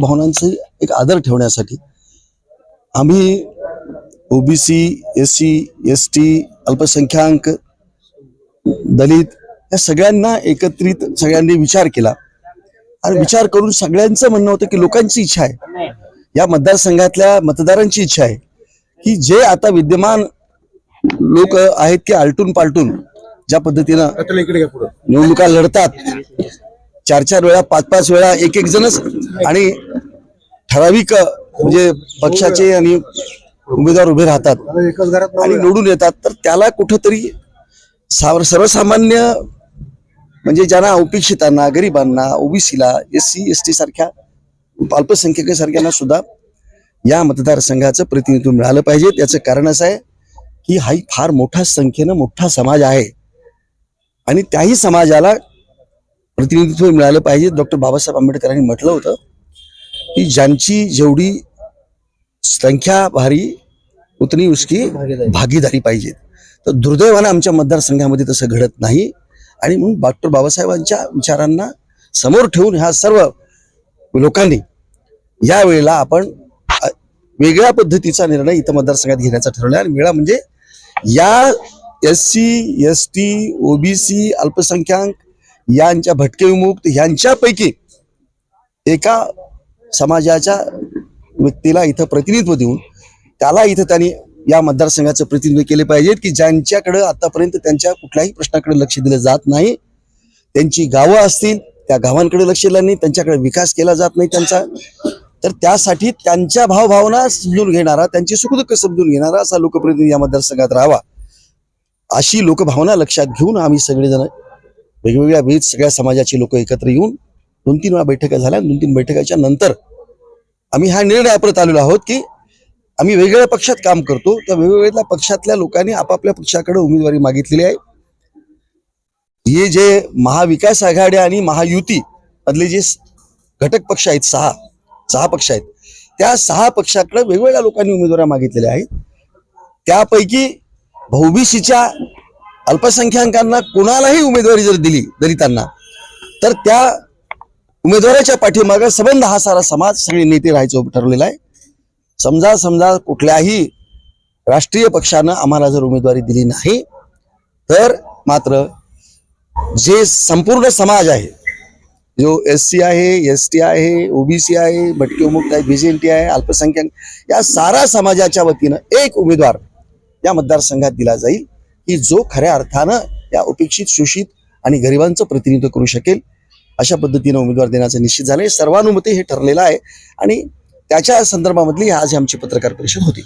लोकभावनांचा एक आदर ठेवण्यासाठी आम्ही OBC S C S T अल्पसंख्याक दलित या सगळ्यांना एकत्रित सगळ्यांनी विचार केला. आणि विचार करून सगळ्यांचं म्हणणं होतं की लोकांची इच्छा आहे. या मतदारसंघातल्या मतदारांची इच्छा आहे. की जे आता विद्यमान लोक आहेत की आलटून पालटून ज्या पद्धतीनं निवडणुका लढतात चार चार वेळा पाच पाच वेळा एक एक जणच. आणि ठराविक म्हणजे पक्षाचे आणि उमेदवार उभे राहतात. आणि निवडून येतात. तर त्याला कुठंतरी सर्वसामान्य म्हणजे ज्यांना अपेक्षितांना गरिबांना ओबीसीला एस सी एस टी सारख्या अल्पसंख्याकांसारख्यांना सुद्धा या मतदारसंघाचं प्रतिनिधित्व मिळालं पाहिजे. त्याचं कारण असं आहे की हा एक फार मोठ्या संख्येनं मोठा समाज आहे. आणि त्याही समाजाला प्रतिनिधित्व मिळालं पाहिजे. डॉक्टर बाबासाहेब आंबेडकरांनी म्हटलं होतं की ज्यांची जेवढी संख्या भारी उतनी उसकी भागीदारी पाहिजे. तर दुर्दैवानं आमच्या मतदारसंघामध्ये तसं घडत नाही. आणि म्हणून डॉक्टर बाबासाहेबांच्या विचारांना समोर ठेवून ह्या सर्व लोकांनी या वेळेला आपण वेगळ्या पद्धतीचा निर्णय इथं मतदारसंघात घेण्याचा ठरवला आणि वेळा म्हणजे या S C S T OBC अल्पसंख्याक यांच्या भटके विमुक्त यांच्यापैकी एका समाजाच्या व्यक्तीला इथं प्रतिनिधित्व देऊन त्याला इथं त्यांनी या मतदारसंघाचं प्रतिनिधित्व केले पाहिजेत की ज्यांच्याकडं आतापर्यंत त्यांच्या कुठल्याही प्रश्नाकडे लक्ष दिलं जात नाही त्यांची गावं असतील त्या गावांकडे लक्ष दिलं नाही त्यांच्याकडे विकास केला जात नाही त्यांचा तर त्यासाठी त्यांच्या भावभावना समजून घेणारा त्यांची सुखदुःख समजून घेणारा असा लोकप्रतिनिधी या मतदारसंघात राहावा. अशी लोकभावना लक्षात घेऊन आम्ही सगळेजण वेगवेगळ्या विविध सगळ्या समाजाची लोक एकत्र येऊन दोन तीन वेळा बैठका झाल्या. दोन तीन बैठकाच्या नंतर आम्ही हा निर्णय परत आलेलो आहोत की आम्ही वेगवेगळ्या पक्षात काम करतो. त्या वेगवेगळ्या पक्षातल्या लोकांनी आपापल्या पक्षाकडे उमेदवारी मागितलेली आहे. हे जे महाविकास आघाडी आणि महायुती मधले जे घटक पक्ष आहेत सहा सहा पक्ष आहेत त्या सहा पक्षाकडे वेगवेगळ्या लोकांनी उमेदवारी मागितलेल्या आहेत. त्यापैकी भौबीसीच्या अल्पसंख्याकांना कोणालाही उमेदवारी जर दिली दलितांना तर त्या उमेदवाराच्या पाठीमागं संबंध हा सारा समाज सगळे नेते राहायचं ठरलेला आहे. समजा समजा कुठल्याही राष्ट्रीय पक्षानं आम्हाला जर उमेदवारी दिली नाही तर मात्र जे संपूर्ण समाज आहे जो एस सी आहे एस टी आहे ओबीसी आहे भटके मुक्त आहे बीजेएनटी आहे अल्पसंख्याक या सारा समाजाच्या वतीनं एक उमेदवार या मतदारसंघात दिला जाईल. की जो खऱ्या अर्थानं या उपेक्षित शोषित आणि गरिबांचं प्रतिनिधित्व करू शकेल अशा पद्धतीनं उमेदवार देण्याचं निश्चित झालंय. सर्वानुमते हे ठरलेलं आहे आणि त्याच्या संदर्भामधली आज आमची पत्रकार परिषद होती.